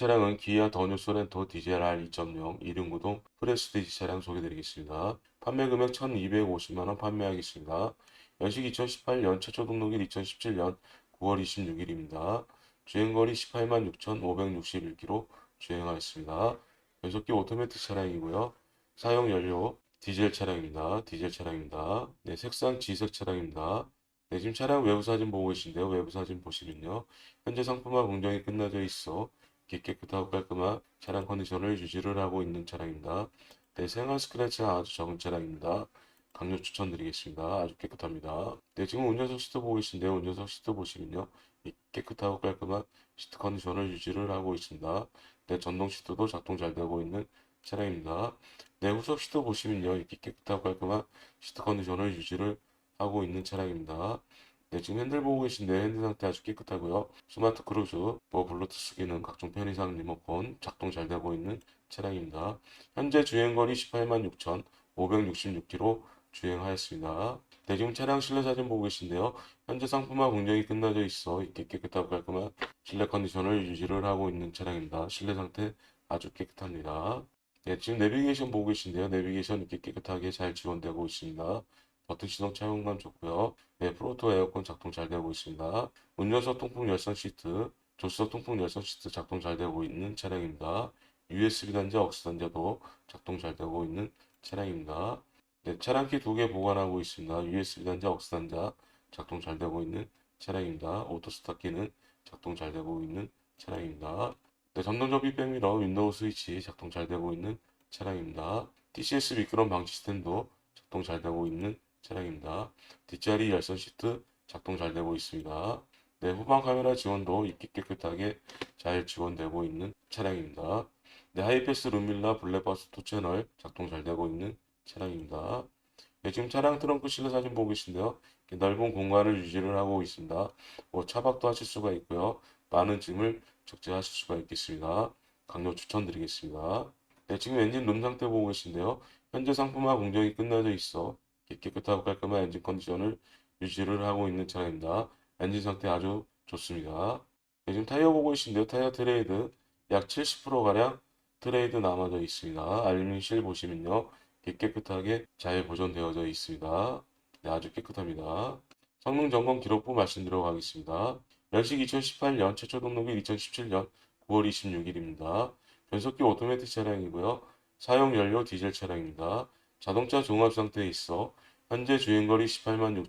차량은 기아 더뉴 소렌토 디젤 R 2.0 1륜구동 프레스티지 차량 소개드리겠습니다. 판매 금액 1,250만원 판매하겠습니다. 연식 2018년 최초 등록일 2017년 9월 26일입니다. 주행거리 18만 6,561km 주행하였습니다. 변속기 오토매틱 차량이고요. 사용 연료 디젤 차량입니다. 디젤 차량입니다. 네, 색상 지색 차량입니다. 네, 지금 차량 외부 사진 보고 계신데요. 외부 사진 보시면요. 현재 상품화 공정이 끝나져 있어 깨끗하고 깔끔한 차량 컨디션을 유지를 하고 있는 차량입니다. 네, 생활 스크래치가 아주 적은 차량입니다. 강력 추천드리겠습니다. 아주 깨끗합니다. 네, 지금 운전석 시트 보고 계신데요. 운전석 시트 보시면요. 이 깨끗하고 깔끔한 시트 컨디션을 유지를 하고 있습니다. 네, 전동 시트도 작동 잘 되고 있는 차량입니다. 네, 후속 시트 보시면요. 이렇게 깨끗하고 깔끔한 시트 컨디션을 유지를 하고 있는 차량입니다. 네, 지금 핸들 보고 계신데 핸들 상태 아주 깨끗하고요. 스마트 크루즈, 뭐 블루투스 기능, 각종 편의상 리모컨 작동 잘 되고 있는 차량입니다. 현재 주행거리 18만 6,566km 주행하였습니다. 네, 지금 차량 실내 사진 보고 계신데요. 현재 상품화 공정이 끝나져 있어 이렇게 깨끗하고 깔끔한 실내 컨디션을 유지를 하고 있는 차량입니다. 실내 상태 아주 깨끗합니다. 네, 지금 내비게이션 보고 계신데요. 내비게이션 이렇게 깨끗하게 잘 지원되고 있습니다. 버튼 시동 착용감 좋고요. 네, 프로토 에어컨 작동 잘 되고 있습니다. 운전석 통풍 열선 시트, 조수석 통풍 열선 시트 작동 잘 되고 있는 차량입니다. USB 단자, 억스 단자도 작동 잘 되고 있는 차량입니다. 네, 차량키 두 개 보관하고 있습니다. USB 단자, 억스 단자 작동 잘 되고 있는 차량입니다. 오토 스타트키는 작동 잘 되고 있는 차량입니다. 네, 전동 접이 백미러, 윈도우 스위치 작동 잘 되고 있는 차량입니다. TCS 미끄럼 방지 스탠도 작동 잘 되고 있는 차량입니다. 뒷자리 열선 시트 작동 잘 되고 있습니다. 네, 후방 카메라 지원도 이렇게 깨끗하게 잘 지원되고 있는 차량입니다. 네, 하이패스 룸밀라 블랙박스 2 채널 작동 잘 되고 있는 차량입니다. 네, 지금 차량 트렁크 실내 사진 보고 계신데요. 넓은 공간을 유지를 하고 있습니다. 뭐 차박도 하실 수가 있고요. 많은 짐을 적재하실 수가 있겠습니다. 강력 추천드리겠습니다. 네, 지금 엔진 룸 상태 보고 계신데요. 현재 상품화 공정이 끝나져 있어 깨끗하고 깔끔한 엔진 컨디션을 유지를 하고 있는 차량입니다. 엔진 상태 아주 좋습니다. 네, 지금 타이어 보고 계신데요. 타이어 트레이드 약 70%가량 트레이드 남아져 있습니다. 알루미늄 실 보시면요. 깨끗하게 잘 보존되어져 있습니다. 네, 아주 깨끗합니다. 성능 점검 기록부 말씀드려 가겠습니다. 연식 2018년, 최초 등록일 2017년 9월 26일입니다. 변속기 오토매틱 차량이고요. 사용 연료 디젤 차량입니다. 자동차 종합 상태에 있어 현재 주행거리 18만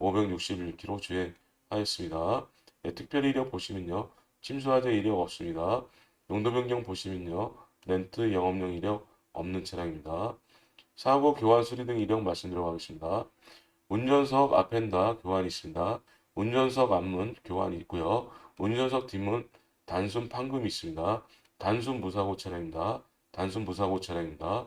6,561km 주행하였습니다. 네, 특별 이력 보시면요. 침수화재 이력 없습니다. 용도 변경 보시면요. 렌트 영업용 이력 없는 차량입니다. 사고 교환 수리 등 이력 말씀드려 가겠습니다. 운전석 앞엔다 교환이 있습니다. 운전석 앞문 교환이 있고요. 운전석 뒷문 단순 판금이 있습니다. 단순 무사고 차량입니다. 단순 무사고 차량입니다.